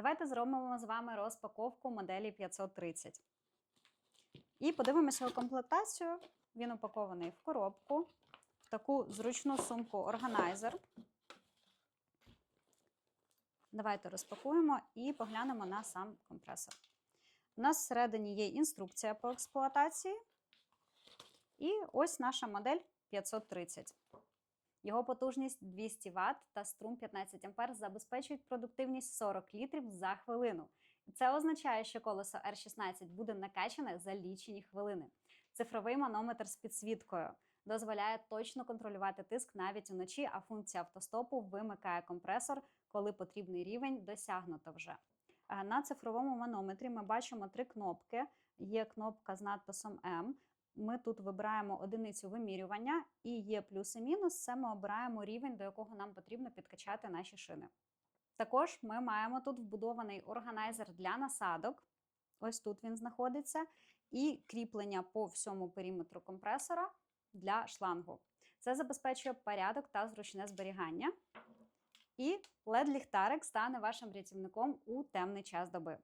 Давайте зробимо з вами розпаковку моделі 530. І подивимося його комплектацію. Він упакований в коробку, в таку зручну сумку органайзер. Давайте розпакуємо і поглянемо на сам компресор. У нас всередині є інструкція по експлуатації. І ось наша модель 530. Його потужність 200 Вт та струм 15 А забезпечують продуктивність 40 літрів за хвилину. Це означає, що колесо R16 буде накачане за лічені хвилини. Цифровий манометр з підсвіткою дозволяє точно контролювати тиск навіть уночі, а функція автостопу вимикає компресор, коли потрібний рівень досягнуто вже. Е, На цифровому манометрі ми бачимо три кнопки. Є кнопка з надписом М. Ми тут вибираємо одиницю вимірювання, і є плюс і мінус. Це ми обираємо рівень, до якого нам потрібно підкачати наші шини. Також ми маємо тут вбудований органайзер для насадок. Ось тут він знаходиться, і кріплення по всьому периметру компресора для шлангу. Це забезпечує порядок та зручне зберігання. І LED-ліхтарик стане вашим рятівником у темний час доби.